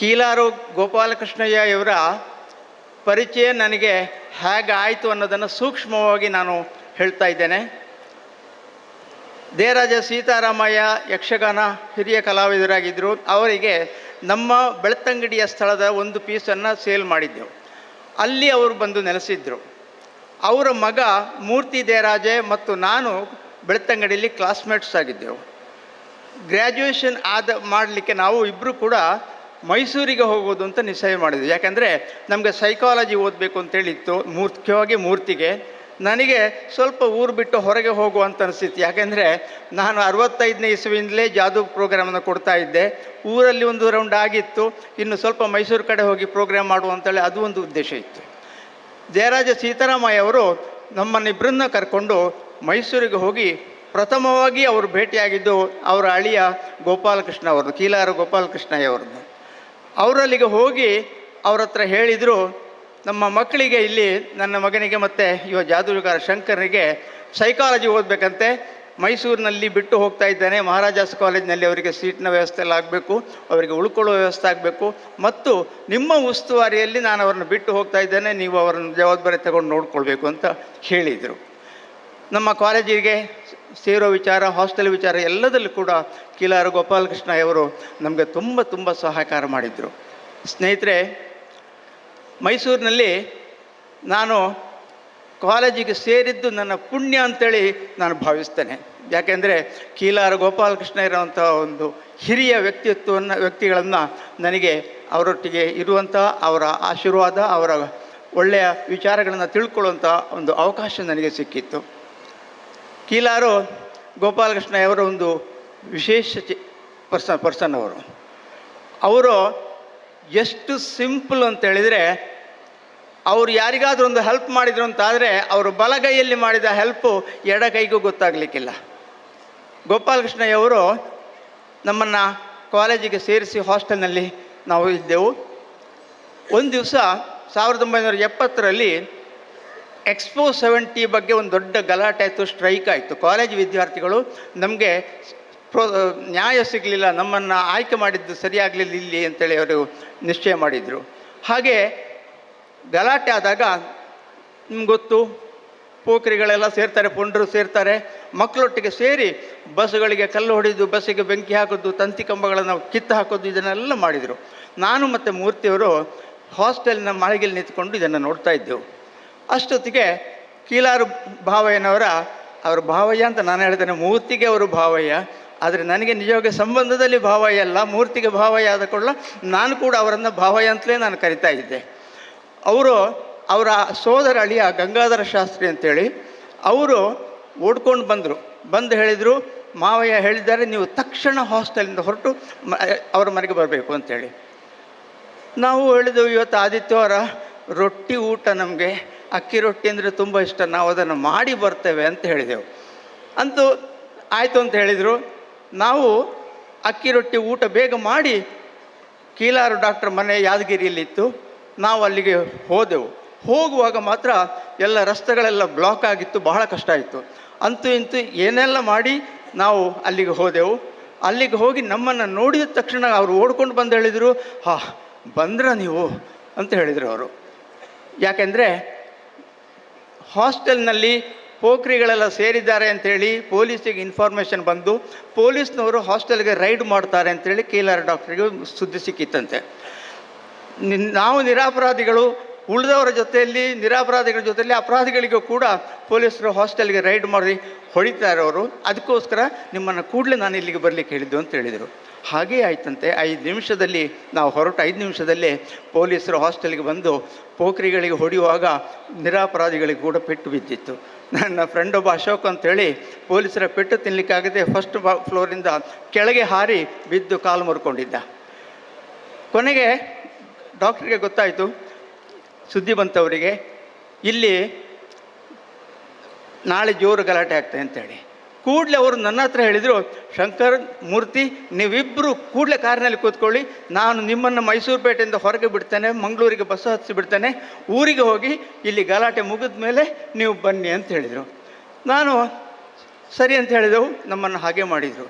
ಕೀಲಾರು ಗೋಪಾಲಕೃಷ್ಣಯ್ಯ ಇವರ ಪರಿಚಯ ನನಗೆ ಹೇಗೆ ಆಯಿತು ಅನ್ನೋದನ್ನು ಸೂಕ್ಷ್ಮವಾಗಿ ನಾನು ಹೇಳ್ತಾ ಇದ್ದೇನೆ. ದೇರಾಜ ಸೀತಾರಾಮಯ್ಯ ಯಕ್ಷಗಾನ ಹಿರಿಯ ಕಲಾವಿದರಾಗಿದ್ದರು. ಅವರಿಗೆ ನಮ್ಮ ಬೆಳ್ತಂಗಡಿಯ ಸ್ಥಳದ ಒಂದು ಪೀಸನ್ನು ಸೇಲ್ ಮಾಡಿದ್ದೆವು. ಅಲ್ಲಿ ಅವರು ಬಂದು ನೆಲೆಸಿದ್ರು. ಅವರ ಮಗ ಮೂರ್ತಿ ದೇರಾಜೆ ಮತ್ತು ನಾನು ಬೆಳ್ತಂಗಡಿಯಲ್ಲಿ ಕ್ಲಾಸ್ಮೇಟ್ಸ್ ಆಗಿದ್ದೆವು. ಗ್ರ್ಯಾಜುಯೇಷನ್ ಆದ ಮಾಡಲಿಕ್ಕೆ ನಾವು ಇಬ್ಬರು ಕೂಡ ಮೈಸೂರಿಗೆ ಹೋಗೋದು ಅಂತ ನಿಶ್ಚಯ ಮಾಡಿದ್ವಿ ಯಾಕಂದರೆ ನಮಗೆ ಸೈಕಾಲಜಿ ಓದಬೇಕು ಅಂತೇಳಿತ್ತು ಮುಖ್ಯವಾಗಿ ಮೂರ್ತಿಗೆ. ನನಗೆ ಸ್ವಲ್ಪ ಊರು ಬಿಟ್ಟು ಹೊರಗೆ ಹೋಗುವಂತ ಅನಿಸ್ತಿತ್ತು ಯಾಕೆಂದರೆ ನಾನು ಅರವತ್ತೈದನೇ ಇಸುವಿಂದಲೇ ಜಾದು ಪ್ರೋಗ್ರಾಮನ್ನು ಕೊಡ್ತಾ ಇದ್ದೆ. ಊರಲ್ಲಿ ಒಂದು ರೌಂಡ್ ಆಗಿತ್ತು. ಇನ್ನು ಸ್ವಲ್ಪ ಮೈಸೂರು ಕಡೆ ಹೋಗಿ ಪ್ರೋಗ್ರಾಮ್ ಮಾಡುವಂಥೇಳಿ ಅದು ಒಂದು ಉದ್ದೇಶ ಇತ್ತು. ಜಯರಾಜ ಸೀತಾರಾಮಯ್ಯ ಅವರು ನಮ್ಮನ್ನಿಬ್ಬರನ್ನ ಕರ್ಕೊಂಡು ಮೈಸೂರಿಗೆ ಹೋಗಿ ಪ್ರಥಮವಾಗಿ ಅವರು ಭೇಟಿಯಾಗಿದ್ದು ಅವರ ಅಳಿಯ ಗೋಪಾಲಕೃಷ್ಣ ಅವರದು ಕೀಲಾರ ಗೋಪಾಲಕೃಷ್ಣಯ್ಯ ಅವ್ರದ್ದು. ಅವರಲ್ಲಿಗೆ ಹೋಗಿ ಅವ್ರ ಹತ್ರ ಹೇಳಿದರು, ನಮ್ಮ ಮಕ್ಕಳಿಗೆ ಇಲ್ಲಿ ನನ್ನ ಮಗನಿಗೆ ಮತ್ತು ಇವ ಜಾದೂಗಾರ ಶಂಕರನಿಗೆ ಸೈಕಾಲಜಿ ಓದಬೇಕಂತೆ. ಮೈಸೂರಿನಲ್ಲಿ ಬಿಟ್ಟು ಹೋಗ್ತಾ ಇದ್ದಾನೆ. ಮಹಾರಾಜಾಸ್ ಕಾಲೇಜ್ನಲ್ಲಿ ಅವರಿಗೆ ಸೀಟ್ನ ವ್ಯವಸ್ಥೆ ಎಲ್ಲ ಆಗಬೇಕು, ಅವರಿಗೆ ಉಳ್ಕೊಳ್ಳೋ ವ್ಯವಸ್ಥೆ ಆಗಬೇಕು. ಮತ್ತು ನಿಮ್ಮ ಉಸ್ತುವಾರಿಯಲ್ಲಿ ನಾನು ಅವರನ್ನು ಬಿಟ್ಟು ಹೋಗ್ತಾ ಇದ್ದೇನೆ. ನೀವು ಅವರನ್ನು ಜವಾಬ್ದಾರಿ ತಗೊಂಡು ನೋಡ್ಕೊಳ್ಬೇಕು ಅಂತ ಹೇಳಿದರು. ನಮ್ಮ ಕಾಲೇಜಿಗೆ ಸೇರೋ ವಿಚಾರ ಹಾಸ್ಟೆಲ್ ವಿಚಾರ ಎಲ್ಲದಲ್ಲೂ ಕೂಡ ಕಿಲಾರ ಗೋಪಾಲಕೃಷ್ಣ ಅವರು ನಮಗೆ ತುಂಬ ತುಂಬ ಸಹಕಾರ ಮಾಡಿದರು. ಸ್ನೇಹಿತರೆ, ಮೈಸೂರಿನಲ್ಲಿ ನಾನು ಕಾಲೇಜಿಗೆ ಸೇರಿದ್ದು ನನ್ನ ಪುಣ್ಯ ಅಂತೇಳಿ ನಾನು ಭಾವಿಸ್ತೇನೆ. ಯಾಕೆಂದರೆ ಕೀಲಾರ ಗೋಪಾಲಕೃಷ್ಣ ಇರುವಂಥ ಒಂದು ಹಿರಿಯ ವ್ಯಕ್ತಿತ್ವವನ್ನು, ವ್ಯಕ್ತಿಗಳನ್ನು ನನಗೆ ಅವರೊಟ್ಟಿಗೆ ಇರುವಂಥ ಅವರ ಆಶೀರ್ವಾದ, ಅವರ ಒಳ್ಳೆಯ ವಿಚಾರಗಳನ್ನು ತಿಳ್ಕೊಳ್ಳುವಂಥ ಒಂದು ಅವಕಾಶ ನನಗೆ ಸಿಕ್ಕಿತ್ತು. ಕೀಲಾರು ಗೋಪಾಲಕೃಷ್ಣ ಅವರ ಒಂದು ವಿಶೇಷ ಚಿ ಪರ್ಸನ್ ಪರ್ಸನ್ ಅವರು. ಅವರು ಎಷ್ಟು ಸಿಂಪಲ್ ಅಂತ ಹೇಳಿದರೆ, ಅವರು ಯಾರಿಗಾದರೂ ಒಂದು ಹೆಲ್ಪ್ ಮಾಡಿದರು ಅಂತಾದರೆ, ಅವರು ಬಲಗೈಯಲ್ಲಿ ಮಾಡಿದ ಹೆಲ್ಪು ಎಡಗೈಗೂ ಗೊತ್ತಾಗಲಿಕ್ಕಿಲ್ಲ. ಗೋಪಾಲಕೃಷ್ಣಯ್ಯವರು ನಮ್ಮನ್ನು ಕಾಲೇಜಿಗೆ ಸೇರಿಸಿ ಹಾಸ್ಟೆಲ್ನಲ್ಲಿ ನಾವು ಇದ್ದೆವು. ಒಂದು ದಿವಸ ಸಾವಿರದ ಒಂಬೈನೂರ ಎಪ್ಪತ್ತರಲ್ಲಿ ಎಕ್ಸ್ಪೋ ಸೆವೆಂಟಿ ಬಗ್ಗೆ ಒಂದು ದೊಡ್ಡ ಗಲಾಟೆ ಆಯಿತು ಸ್ಟ್ರೈಕ್ ಆಯಿತು. ಕಾಲೇಜ್ ವಿದ್ಯಾರ್ಥಿಗಳು ನಮಗೆ ಪ್ರೋ ನ್ಯಾಯ ಸಿಗಲಿಲ್ಲ, ನಮ್ಮನ್ನು ಆಯ್ಕೆ ಮಾಡಿದ್ದು ಸರಿಯಾಗಲಿಲ್ಲ ಇಲ್ಲಿ ಅಂತೇಳಿ ಅವರು ನಿಶ್ಚಯ ಮಾಡಿದರು. ಹಾಗೆ ಗಲಾಟೆ ಆದಾಗ ನಿಮ್ಗೆ ಗೊತ್ತು, ಪೋಖರಿಗಳೆಲ್ಲ ಸೇರ್ತಾರೆ, ಪುಂಡರು ಸೇರ್ತಾರೆ ಮಕ್ಕಳೊಟ್ಟಿಗೆ ಸೇರಿ ಬಸ್ಗಳಿಗೆ ಕಲ್ಲು ಹೊಡೆದು, ಬಸ್ಸಿಗೆ ಬೆಂಕಿ ಹಾಕೋದು, ತಂತಿ ಕಂಬಗಳನ್ನು ಕಿತ್ತು ಹಾಕೋದು, ಇದನ್ನೆಲ್ಲ ಮಾಡಿದರು. ನಾನು ಮತ್ತು ಮೂರ್ತಿಯವರು ಹಾಸ್ಟೆಲ್ನ ಮಾಳಿಗೆಯಲ್ಲಿ ನಿಂತ್ಕೊಂಡು ಇದನ್ನು ನೋಡ್ತಾ ಇದ್ದೆವು. ಅಷ್ಟೊತ್ತಿಗೆ ಕೀಲಾರು ಭಾವಯ್ಯನವರ ಅವರು ಭಾವಯ್ಯ ಅಂತ ನಾನು ಹೇಳ್ತೇನೆ, ಮೂರ್ತಿಗೆ ಅವರು ಭಾವಯ್ಯ. ಆದರೆ ನನಗೆ ನಿಜವಾಗಿ ಸಂಬಂಧದಲ್ಲಿ ಭಾವಯ್ಯ ಅಲ್ಲ, ಮೂರ್ತಿಗೆ ಭಾವಯ್ಯ ಆದ ಕೂಡಲ ನಾನು ಕೂಡ ಅವರನ್ನು ಭಾವಯ್ಯ ಅಂತಲೇ ನಾನು ಕರಿತಾ ಇದ್ದೆ. ಅವರು ಅವರ ಸೋದರ ಅಳಿಯ ಗಂಗಾಧರ ಶಾಸ್ತ್ರಿ ಅಂತೇಳಿ, ಅವರು ಓಡ್ಕೊಂಡು ಬಂದರು. ಬಂದು ಹೇಳಿದರು, ಮಾವಯ್ಯ ಹೇಳಿದ್ದಾರೆ, ನೀವು ತಕ್ಷಣ ಹಾಸ್ಟೆಲಿಂದ ಹೊರಟು ಅವರ ಮನೆಗೆ ಬರಬೇಕು ಅಂತೇಳಿ. ನಾವು ಹೇಳಿದೆವು, ಇವತ್ತು ಆದಿತ್ಯವಾರ ರೊಟ್ಟಿ ಊಟ ನಮಗೆ. ಅಕ್ಕಿ ರೊಟ್ಟಿ ಅಂದರೆ ತುಂಬ ಇಷ್ಟ, ನಾವು ಅದನ್ನು ಮಾಡಿ ಬರ್ತೇವೆ ಅಂತ ಹೇಳಿದೆವು. ಅಂತೂ ಆಯಿತು ಅಂತ ಹೇಳಿದರು. ನಾವು ಅಕ್ಕಿ ರೊಟ್ಟಿ ಊಟ ಬೇಗ ಮಾಡಿ ಕೀಲಾರು ಡಾಕ್ಟರ್ ಮನೆ ಯಾದಗಿರಿಯಲ್ಲಿತ್ತು. ನಾವು ಅಲ್ಲಿಗೆ ಹೋದೆವು. ಹೋಗುವಾಗ ಮಾತ್ರ ಎಲ್ಲ ರಸ್ತೆಗಳೆಲ್ಲ ಬ್ಲಾಕ್ ಆಗಿತ್ತು, ಬಹಳ ಕಷ್ಟ ಆಯಿತು. ಅಂತೂ ಇಂತೂ ಏನೆಲ್ಲ ಮಾಡಿ ನಾವು ಅಲ್ಲಿಗೆ ಹೋದೆವು. ಅಲ್ಲಿಗೆ ಹೋಗಿ ನಮ್ಮನ್ನು ನೋಡಿದ ತಕ್ಷಣ ಅವರು ಓಡ್ಕೊಂಡು ಬಂದು ಹೇಳಿದರು, ಹಾ, ಬಂದ್ರ ನೀವು? ಅಂತ ಹೇಳಿದರು ಅವರು. ಯಾಕೆಂದರೆ ಹಾಸ್ಟೆಲ್ನಲ್ಲಿ ಪೋಖ್ರಿಗಳೆಲ್ಲ ಸೇರಿದ್ದಾರೆ ಅಂತೇಳಿ ಪೊಲೀಸಿಗೆ ಇನ್ಫಾರ್ಮೇಷನ್ ಬಂದು ಪೊಲೀಸ್ನವರು ಹಾಸ್ಟೆಲ್ಗೆ ರೈಡ್ ಮಾಡ್ತಾರೆ ಅಂತೇಳಿ ಕೇಲಾರ್ ಡಾಕ್ಟ್ರಿಗೆ ಸುದ್ದಿ ಸಿಕ್ಕಿತ್ತಂತೆ. ನಾವು ನಿರಪರಾಧಿಗಳು ಉಳಿದವರ ಜೊತೆಯಲ್ಲಿ, ನಿರಪರಾಧಿಗಳ ಜೊತೆಯಲ್ಲಿ ಅಪರಾಧಿಗಳಿಗೂ ಕೂಡ ಪೊಲೀಸರು ಹಾಸ್ಟೆಲ್ಗೆ ರೈಡ್ ಮಾಡಿ ಹೊಡಿತಾರೆ ಅವರು. ಅದಕ್ಕೋಸ್ಕರ ನಿಮ್ಮನ್ನು ಕೂಡಲೇ ನಾನು ಇಲ್ಲಿಗೆ ಬರಲಿಕ್ಕೆ ಹೇಳಿದ್ದು ಅಂತ ಹೇಳಿದರು. ಹಾಗೇ ಆಯ್ತಂತೆ, ಐದು ನಿಮಿಷದಲ್ಲಿ, ನಾವು ಹೊರಟು ಐದು ನಿಮಿಷದಲ್ಲೇ ಪೊಲೀಸರು ಹಾಸ್ಟೆಲ್ಗೆ ಬಂದು ಪೋಖ್ರಿಗಳಿಗೆ ಹೊಡೆಯುವಾಗ ನಿರಾಪರಾಧಿಗಳಿಗೆ ಕೂಡ ಪೆಟ್ಟು ಬಿದ್ದಿತ್ತು. ನನ್ನ ಫ್ರೆಂಡ್ ಒಬ್ಬ ಅಶೋಕ್ ಅಂತೇಳಿ, ಪೊಲೀಸರ ಪೆಟ್ಟು ತಿನ್ನಲಿಕ್ಕಾಗದೆ ಫಸ್ಟ್ ಫ್ಲೋರಿಂದ ಕೆಳಗೆ ಹಾರಿ ಬಿದ್ದು ಕಾಲು ಮುರ್ಕೊಂಡಿದ್ದ. ಕೊನೆಗೆ ಡಾಕ್ಟ್ರಿಗೆ ಗೊತ್ತಾಯಿತು ಸುದ್ದಿ ಬಂತವರಿಗೆ, ಇಲ್ಲಿ ನಾಳೆ ಜೋರು ಗಲಾಟೆ ಆಗ್ತದೆ ಅಂತೇಳಿ. ಕೂಡಲೇ ಅವರು ನನ್ನ ಹತ್ರ ಹೇಳಿದರು, ಶಂಕರ್, ಮೂರ್ತಿ ನೀವಿಬ್ಬರು ಕೂಡಲೇ ಕಾರಿನಲ್ಲಿ ಕೂತ್ಕೊಳ್ಳಿ, ನಾನು ನಿಮ್ಮನ್ನು ಮೈಸೂರು ಪೇಟೆಯಿಂದ ಹೊರಗೆ ಬಿಡ್ತೇನೆ, ಮಂಗಳೂರಿಗೆ ಬಸ್ ಹತ್ತಿಸಿ ಬಿಡ್ತೇನೆ, ಊರಿಗೆ ಹೋಗಿ ಇಲ್ಲಿ ಗಲಾಟೆ ಮುಗಿದ ಮೇಲೆ ನೀವು ಬನ್ನಿ ಅಂತ ಹೇಳಿದರು. ನಾನು ಸರಿ ಅಂತ ಹೇಳಿದೆವು, ನಮ್ಮನ್ನು ಹಾಗೆ ಮಾಡಿದರು.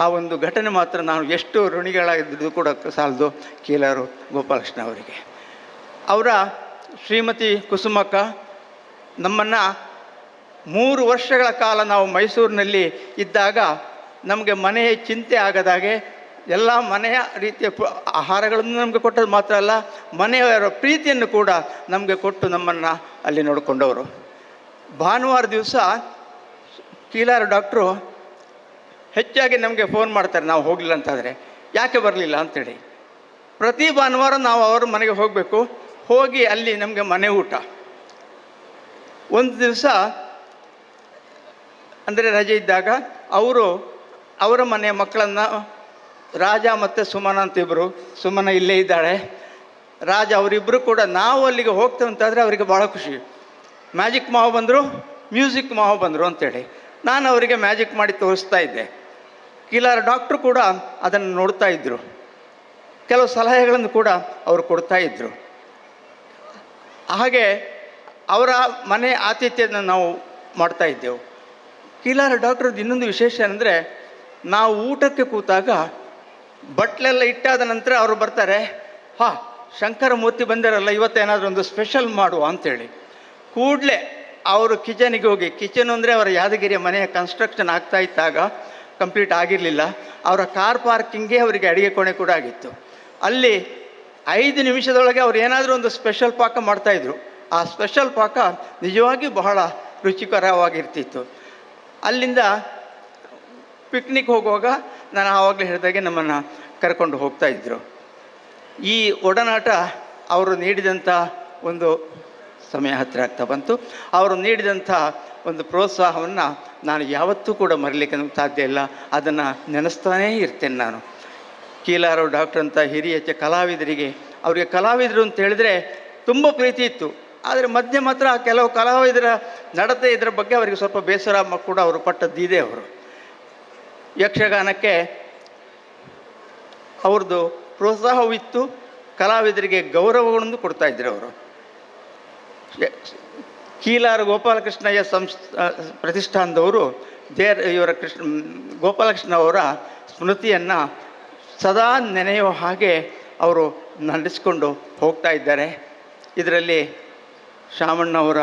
ಆ ಒಂದು ಘಟನೆ ಮಾತ್ರ ನಾನು ಎಷ್ಟು ಋಣಿಗಳಾಗಿದ್ದು ಕೂಡ ಸಾಲದು, ಕೀಲಾರು ಗೋಪಾಲಕೃಷ್ಣ ಅವರಿಗೆ. ಅವರ ಶ್ರೀಮತಿ ಕುಸುಮಕ್ಕ, ನಮ್ಮನ್ನು ಮೂರು ವರ್ಷಗಳ ಕಾಲ ನಾವು ಮೈಸೂರಿನಲ್ಲಿ ಇದ್ದಾಗ ನಮಗೆ ಮನೆಯ ಚಿಂತೆ ಆಗದಾಗೆ ಎಲ್ಲ ಮನೆಯ ರೀತಿಯ ಆಹಾರಗಳನ್ನು ನಮಗೆ ಕೊಟ್ಟದ್ದು ಮಾತ್ರ ಅಲ್ಲ, ಮನೆಯವರ ಪ್ರೀತಿಯನ್ನು ಕೂಡ ನಮಗೆ ಕೊಟ್ಟು ನಮ್ಮನ್ನು ಅಲ್ಲಿ ನೋಡಿಕೊಂಡವರು. ಭಾನುವಾರ ದಿವಸ ಕೀಲಾರ ಡಾಕ್ಟ್ರು ಹೆಚ್ಚಾಗಿ ನಮಗೆ ಫೋನ್ ಮಾಡ್ತಾರೆ, ನಾವು ಹೋಗಲಿಲ್ಲ ಅಂತಾದರೆ. ಯಾಕೆ ಬರಲಿಲ್ಲ ಅಂತೇಳಿ. ಪ್ರತಿ ಭಾನುವಾರ ನಾವು ಅವರ ಮನೆಗೆ ಹೋಗಬೇಕು. ಹೋಗಿ ಅಲ್ಲಿ ನಮಗೆ ಮನೆ ಊಟ. ಒಂದು ದಿವಸ ಅಂದರೆ ರಜೆ ಇದ್ದಾಗ ಅವರು ಅವರ ಮನೆಯ ಮಕ್ಕಳನ್ನು ರಾಜ ಮತ್ತು ಸುಮನ ಅಂತ ಇಬ್ಬರು ಸುಮನ ಇಲ್ಲೇ ಇದ್ದಾಳೆ. ರಾಜ ಅವರಿಬ್ಬರು ಕೂಡ ನಾವು ಅಲ್ಲಿಗೆ ಹೋಗ್ತೇವೆ ಅಂತಾದರೆ ಅವರಿಗೆ ಭಾಳ ಖುಷಿ. ಮ್ಯಾಜಿಕ್ ಮಾವು ಬಂದರು ಮ್ಯೂಸಿಕ್ ಮಾವು ಬಂದರು ಅಂತೇಳಿ. ನಾನು ಅವರಿಗೆ ಮ್ಯಾಜಿಕ್ ಮಾಡಿ ತೋರಿಸ್ತಾ ಇದ್ದೆ. ಕಿಲಾರ ಡಾಕ್ಟ್ರು ಕೂಡ ಅದನ್ನು ನೋಡ್ತಾ ಇದ್ದರು ಕೆಲವು ಸಲಹೆಗಳನ್ನು ಕೂಡ ಅವರು ಕೊಡ್ತಾ ಇದ್ದರು ಹಾಗೆ ಅವರ ಮನೆ ಆತಿಥ್ಯನ ನಾವು ಮಾಡ್ತಾ ಇದ್ದೆವು. ಕೀಲಾರ ಡಾಕ್ಟ್ರದ್ದು ಇನ್ನೊಂದು ವಿಶೇಷ ಏನಂದರೆ, ನಾವು ಊಟಕ್ಕೆ ಕೂತಾಗ ಬಟ್ಲೆಲ್ಲ ಇಟ್ಟಾದ ನಂತರ ಅವರು ಬರ್ತಾರೆ, ಹಾ, ಶಂಕರ ಮೂರ್ತಿ ಬಂದಿರಲ್ಲ ಇವತ್ತೇನಾದರೂ ಒಂದು ಸ್ಪೆಷಲ್ ಮಾಡುವ ಅಂಥೇಳಿ ಕೂಡಲೇ ಅವರು ಕಿಚನಿಗೆ ಹೋಗಿ, ಕಿಚನ್ ಅಂದರೆ ಅವರ ಯಾದಗಿರಿಯ ಮನೆಯ ಕನ್ಸ್ಟ್ರಕ್ಷನ್ ಆಗ್ತಾ ಇದ್ದಾಗ ಕಂಪ್ಲೀಟ್ ಆಗಿರಲಿಲ್ಲ. ಅವರ ಕಾರ್ ಪಾರ್ಕಿಂಗೇ ಅವರಿಗೆ ಅಡುಗೆ ಕೋಣೆ ಕೂಡ ಆಗಿತ್ತು. ಅಲ್ಲಿ ಐದು ನಿಮಿಷದೊಳಗೆ ಅವ್ರು ಏನಾದರೂ ಒಂದು ಸ್ಪೆಷಲ್ ಪಾಕ ಮಾಡ್ತಾಯಿದ್ರು ಆ ಸ್ಪೆಷಲ್ ಪಾಕ ನಿಜವಾಗಿಯೂ ಬಹಳ ರುಚಿಕರವಾಗಿರ್ತಿತ್ತು. ಅಲ್ಲಿಂದ ಪಿಕ್ನಿಕ್ ಹೋಗುವಾಗ ನಾನು ಆವಾಗಲೇ ಹೇಳಿದಾಗೆ ನಮ್ಮನ್ನು ಕರ್ಕೊಂಡು ಹೋಗ್ತಾ ಇದ್ದರು ಈ ಒಡನಾಟ ಅವರು ನೀಡಿದಂಥ ಒಂದು ಸಮಯ ಹತ್ತಿರ ಆಗ್ತಾ ಬಂತು. ಅವರು ನೀಡಿದಂಥ ಒಂದು ಪ್ರೋತ್ಸಾಹವನ್ನು ನಾನು ಯಾವತ್ತೂ ಕೂಡ ಮರೀಲಿಕ್ಕೆ ಸಾಧ್ಯ ಇಲ್ಲ. ಅದನ್ನು ನೆನೆಸ್ತಾನೇ ಇರ್ತೇನೆ ನಾನು. ಕೀಲಾರು ಡಾಕ್ಟರ್ ಅಂತ ಹಿರಿಯ ಕಲಾವಿದರಿಗೆ. ಅವರಿಗೆ ಕಲಾವಿದರು ಅಂತ ಹೇಳಿದರೆ ತುಂಬ ಪ್ರೀತಿ ಇತ್ತು. ಆದರೆ ಮಧ್ಯೆ ಮಾತ್ರ ಕೆಲವು ಕಲಾವಿದರ ನಡತೆ ಇದರ ಬಗ್ಗೆ ಅವರಿಗೆ ಸ್ವಲ್ಪ ಬೇಸರ ಕೂಡ ಅವರು ಪಟ್ಟದ್ದಿದೆ ಅವರು. ಯಕ್ಷಗಾನಕ್ಕೆ ಅವ್ರದ್ದು ಪ್ರೋತ್ಸಾಹವಿತ್ತು, ಕಲಾವಿದರಿಗೆ ಗೌರವಗಳನ್ನು ಕೊಡ್ತಾ ಇದ್ರು ಅವರು. ಕೀಲಾರ ಗೋಪಾಲಕೃಷ್ಣಯ್ಯ ಸಂಸ್ ಪ್ರತಿಷ್ಠಾನದವರು ದೇರ್ ಇವರ ಕೃಷ್ಣ, ಗೋಪಾಲಕೃಷ್ಣ ಅವರ ಸ್ಮೃತಿಯನ್ನು ಸದಾ ನೆನೆಯೋ ಹಾಗೆ ಅವರು ನಡೆಸ್ಕೊಂಡು ಹೋಗ್ತಾ ಇದ್ದಾರೆ. ಇದರಲ್ಲಿ ಶಾಮಣ್ಣವರ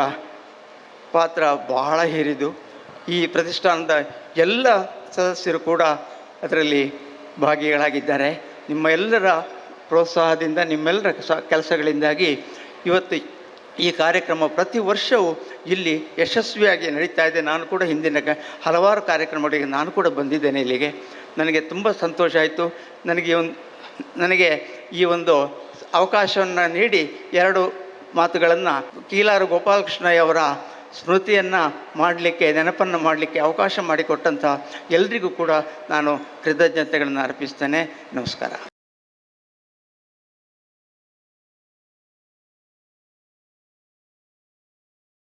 ಪಾತ್ರ ಬಹಳ ಹಿರಿದು ಈ ಪ್ರತಿಷ್ಠಾನದ ಎಲ್ಲ ಸದಸ್ಯರು ಕೂಡ ಅದರಲ್ಲಿ ಭಾಗಿಗಳಾಗಿದ್ದಾರೆ. ನಿಮ್ಮ ಎಲ್ಲರ ಪ್ರೋತ್ಸಾಹದಿಂದ, ನಿಮ್ಮೆಲ್ಲರ ಕೆಲಸಗಳಿಂದಾಗಿ ಇವತ್ತು ಈ ಕಾರ್ಯಕ್ರಮ ಪ್ರತಿ ವರ್ಷವೂ ಇಲ್ಲಿ ಯಶಸ್ವಿಯಾಗಿ ನಡೀತಾ ಇದೆ. ನಾನು ಕೂಡ ಹಿಂದಿನ ಹಲವಾರು ಕಾರ್ಯಕ್ರಮಗಳಿಗೆ ನಾನು ಕೂಡ ಬಂದಿದ್ದೇನೆ ಇಲ್ಲಿಗೆ. ನನಗೆ ತುಂಬ ಸಂತೋಷ ಆಯಿತು. ನನಗೆ ಒಂದು, ನನಗೆ ಈ ಒಂದು ಅವಕಾಶವನ್ನು ನೀಡಿ ಎರಡು ಮಾತುಗಳನ್ನು ಕೀಲಾರು ಗೋಪಾಲಕೃಷ್ಣಯ್ಯವರ ಸ್ಮೃತಿಯನ್ನು ಮಾಡಲಿಕ್ಕೆ, ನೆನಪನ್ನು ಮಾಡಲಿಕ್ಕೆ ಅವಕಾಶ ಮಾಡಿಕೊಟ್ಟಂಥ ಎಲ್ರಿಗೂ ಕೂಡ ನಾನು ಕೃತಜ್ಞತೆಗಳನ್ನು ಅರ್ಪಿಸ್ತೇನೆ. ನಮಸ್ಕಾರ.